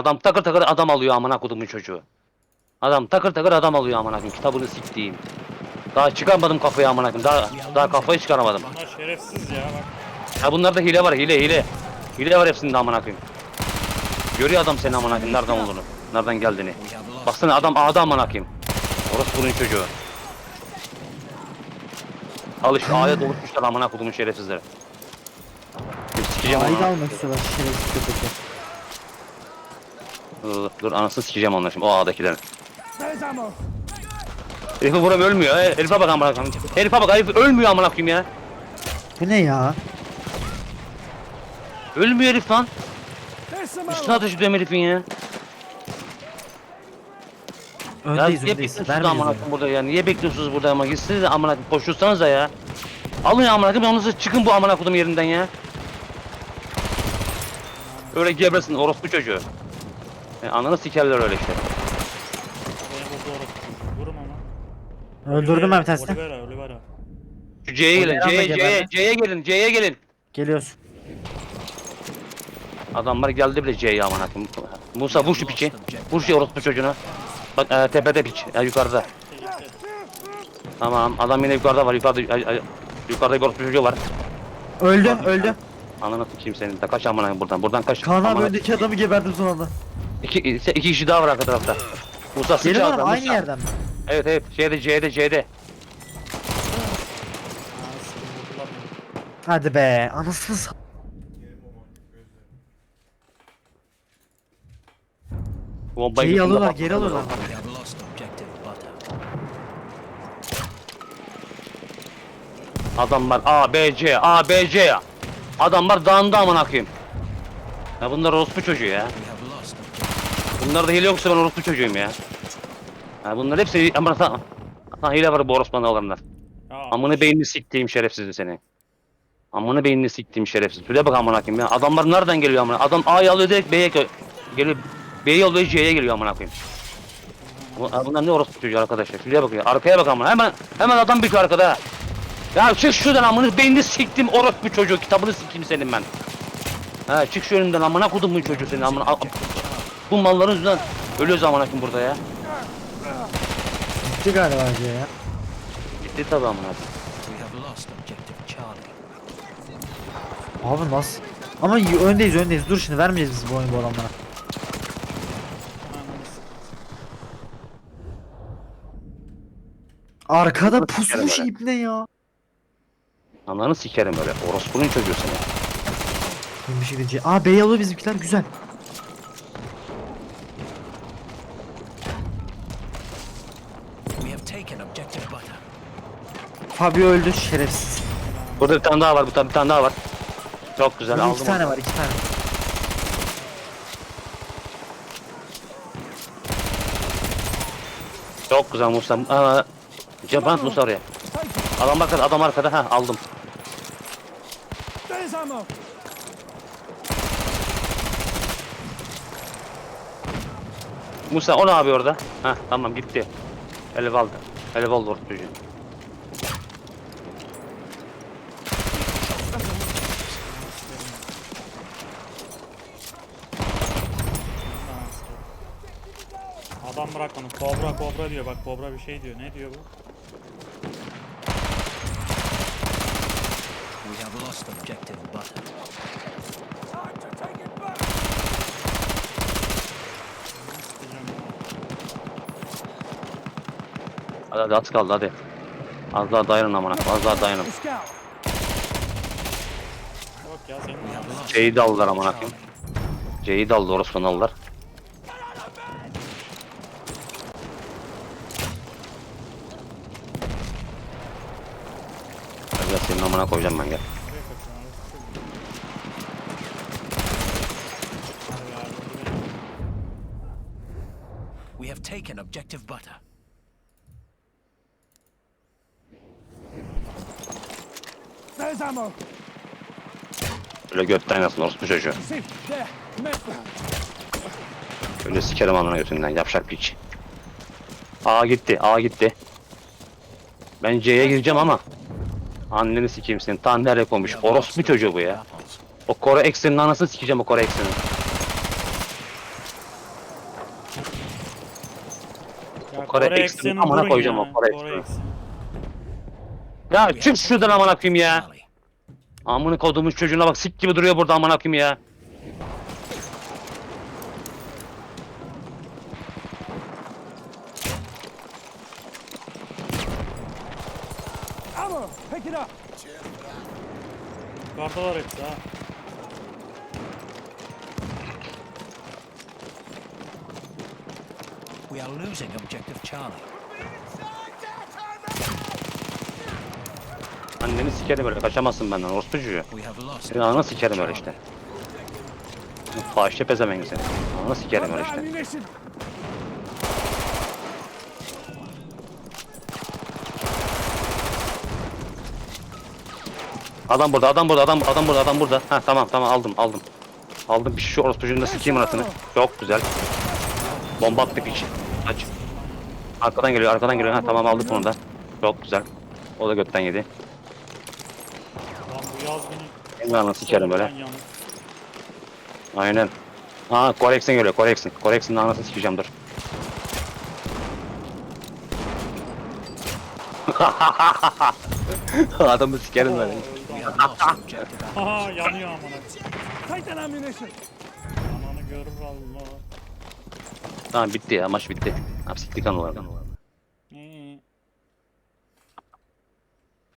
Adam takır takır adam alıyor amına kodumun çocuğu. Adam takır takır adam alıyor amına koyayım. Kitabını siktiğim. Daha çıkarmadım kafayı amına koyayım. Daha, daha kafayı çıkaramadım. Bunlar şerefsiz ya bak. Ya bunlarda hile var hile hile. Hile var hepsinde amına koyayım. Görüyor adam seni amına koyayım nereden olduğunu. Nereden geldiğini. Baksana adam A'da amına koyayım. Orası bunun çocuğu. Al işte A'ya doluşmuşlar amına kodumun şerefsizleri. Sikeceğim onu. almak istiyorlar şerefsiz köpekler. Dur, dur anasını sikeceğim onları şimdi o A'dakilerin. Herife vuram ölmüyor. he. Herife bak amına koyayım. Herife bak herif ölmüyor amına koyayım ya. Bu ne ya? Ölmüyor herif lan. Üstüne ateş ediyorum herifin ya. Ya Öndeyiz niye öndeyiz. bekliyorsunuz Vermeyiz amına onu. koyayım burada ya? Niye bekliyorsunuz burada ama? Gitsiniz de amına koyayım koştursanız da ya. Alın ya amına koyayım ondan çıkın bu amına koyduğum yerinden ya. Öyle gebresin orospu çocuğu. Yani ananı sikerler öyle işte. Beni vurdu orası çocuğu. Vurum ama. Öldürdüm ben bir tanesini. Olivera, Olivera. Şu C'ye gelin, da C'ye, C'ye. C'ye gelin, C'ye gelin. Geliyoruz. Adamlar geldi bile C'ye amına koyayım. Musa vur şu piçi. Vur şu orospu çocuğunu. Bak e, tepede piç, e, yukarıda. Tamam, adam yine yukarıda var, yukarıda, ay, ay, yukarıda bir orospu çocuğu var. Öldü öldü. Ananı sikeyim senin de kaç koyayım buradan, buradan kaç. Kaan abi Amına- öndeki adamı geberdim son anda. İki, iki kişi daha var arka tarafta. Musa sıçra Gelin aldı, oğlum aynı Musa. yerden mi? Evet evet, C'de, C'de, C'de. Hadi be anasını s- Bombayı Şeyi götünde alıyorlar geri alıyorlar. We have lost objective butter. Adamlar A, B, C, A, B, C ya. Adamlar dağında amına koyayım. Ya bunlar orospu çocuğu ya. We. Bunlarda hile yoksa ben orospu çocuğuyum ya. Ya bunlar hepsi amına sa... Ha hile var bu orospu olanlar. Amını beynini siktiğim şerefsiz seni. Amını beynini siktiğim şerefsiz. Şuraya bak amına koyayım ya. Adamlar nereden geliyor amına? Adam A'yı alıyor direkt B'ye geliyor. B'yi alıyor C'ye geliyor amına koyayım. Bu, ha, bunlar ne orospu çocuğu arkadaşlar. Şuraya bakıyor. Arkaya bak amına. Hemen hemen adam bitiyor arkada. Ya çık şuradan amını beynini siktim orospu çocuğu. Kitabını sikeyim senin ben. Ha çık şu önümden amına kodum bu çocuğu senin amına. Bu malların yüzünden ölüyoruz amına koyayım burada ya. Gitti galiba acı ya. Gitti tabi objective Charlie. Abi nasıl? Ama y- öndeyiz öndeyiz. Dur şimdi vermeyeceğiz biz bu oyunu bu adamlara. Arkada pusmuş kere ip ne ya? Ananı sikerim öyle. Orospunun çocuğu seni. Bir şey diyeceğim. Aa bey alıyor bizimkiler güzel. Fabio öldü şerefsiz. Burada bir tane daha var. Burada bir tane daha var. Çok güzel Burada aldım. iki tane onu. var iki tane. Çok güzel Musa. Aa, Ceban Musa oraya. Adam arkada, adam arkada. Ha aldım. Musa o ne abi orada? Ha tamam gitti. Elev aldı. Elev aldı orta çocuğu. Adam bırak onu. Kobra kobra diyor. Bak kobra bir şey diyor. Ne diyor bu? We have lost objective. Sıkacağım. Hadi hadi az kaldı hadi. Az daha dayanın amına. Az daha dayanın. Yok ya senin C'yi de aldılar amına koyayım. C'yi de aldı orospu aldılar. Gel senin amına koyacağım ben gel. We have taken objective butter. Öyle götten yatsın orospu çocuğu. Öyle sikerim amına götünden yapşak piç. A gitti, A gitti. Ben C'ye gireceğim ama anneni sikeyim senin. Tan nereye koymuş? Orospu çocuğu bu ya. O Kore eksenin anasını sikeceğim o Kore eksenin. Ya Kore X'ini amına koyacağım ya. o Kore. X'ini. Ya çık şuradan amına koyayım ya. Amına koduğumuz çocuğuna bak sik gibi duruyor burada amına koyayım ya. Yukarıdalar hepsi ha. We are losing objective Charlie. Anneni sikerim öyle kaçamazsın benden orospu çocuğu. We have lost ananı objective sikerim öyle işte. Fahişe pezevengi seni. Ananı sikerim öyle işte. Adam burada, adam burada, adam adam burada, adam burada. Ha tamam tamam aldım, aldım. Aldım bir şu orospu çocuğunu da sikeyim anasını. Çok güzel. Bomba attık içi. Aç. Arkadan geliyor, arkadan geliyor. Ha tamam aldık onu da. Çok güzel. O da götten yedi. Lan bu yaz günü. Benim ananı sikerim böyle. Aynen. Aa Korex'in geliyor, Korex'in. Korex'in anasını sikeceğim dur. Adamı sikerim böyle. Aha yanıyor amına. Ananı görür Allah. Tamam bitti ya maç bitti. Abi siktik anılardan.